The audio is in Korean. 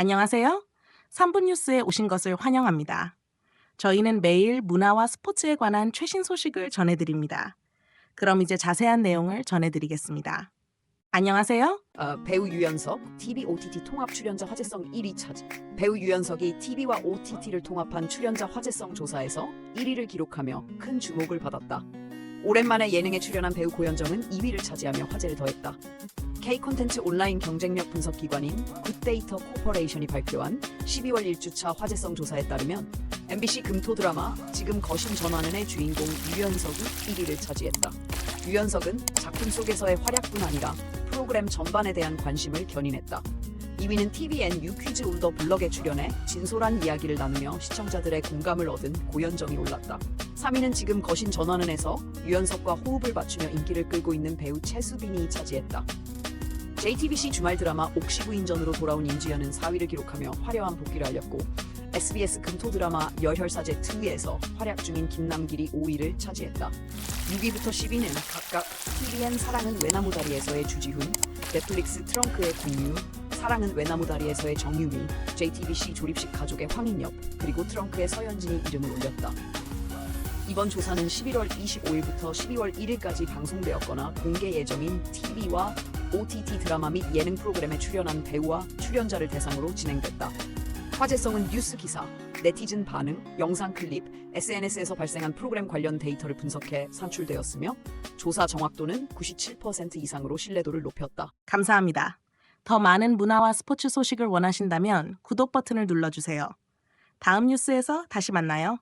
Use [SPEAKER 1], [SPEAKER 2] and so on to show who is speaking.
[SPEAKER 1] 안녕하세요. 3분 뉴스에 오신 것을 환영합니다. 저희는 매일 문화와 스포츠에 관한 최신 소식을 전해드립니다. 그럼 이제 자세한 내용을 전해드리겠습니다. 안녕하세요.
[SPEAKER 2] 어, 배우 유연석 TV OTT 통합 출연자 화제성 1위 차지. 배우 유연석이 TV와 OTT를 통합한 출연자 화제성 조사에서 1위를 기록하며 큰 주목을 받았다. 오랜만에 예능에 출연한 배우 고현정은 2위를 차지하며 화제를 더했다. K 콘텐츠 온라인 경쟁력 분석 기관인 굿데이터 코퍼레이션이 발표한 12월 1주차 화제성 조사에 따르면 MBC 금토 드라마 지금 거신 전환은의 주인공 유연석이 1위를 차지했다. 유연석은 작품 속에서의 활약뿐 아니라 프로그램 전반에 대한 관심을 견인했다. 2위는 TVN 유퀴즈 온더 블럭에 출연해 진솔한 이야기를 나누며 시청자들의 공감을 얻은 고현정이 올랐다. 3위는 지금 거신 전환은에서 유연석과 호흡을 맞추며 인기를 끌고 있는 배우 최수빈이 차지했다. JTBC 주말 드라마 옥시부인전으로 돌아온 임지연은 4위를 기록하며 화려한 복귀를 알렸고 SBS 금토 드라마 열혈사제 2에서 활약 중인 김남길이 5위를 차지했다. 6위부터 10위는 각각 TVN 사랑은 외나무다리에서의 주지훈, 넷플릭스 트렁크의 공유, 사랑은 외나무다리에서의 정유미, JTBC 조립식 가족의 황인엽, 그리고 트렁크의 서현진이 이름을 올렸다. 이번 조사는 11월 25일부터 12월 1일까지 방송되었거나 공개 예정인 TV와 OTT 드라마 및 예능 프로그램에 출연한 배우와 출연자를 대상으로 진행됐다. 화제성은 뉴스 기사, 네티즌 반응, 영상 클립, SNS에서 발생한 프로그램 관련 데이터를 분석해 산출되었으며 조사 정확도는 97% 이상으로 신뢰도를 높였다.
[SPEAKER 1] 감사합니다. 더 많은 문화와 스포츠 소식을 원하신다면 구독 버튼을 눌러주세요. 다음 뉴스에서 다시 만나요.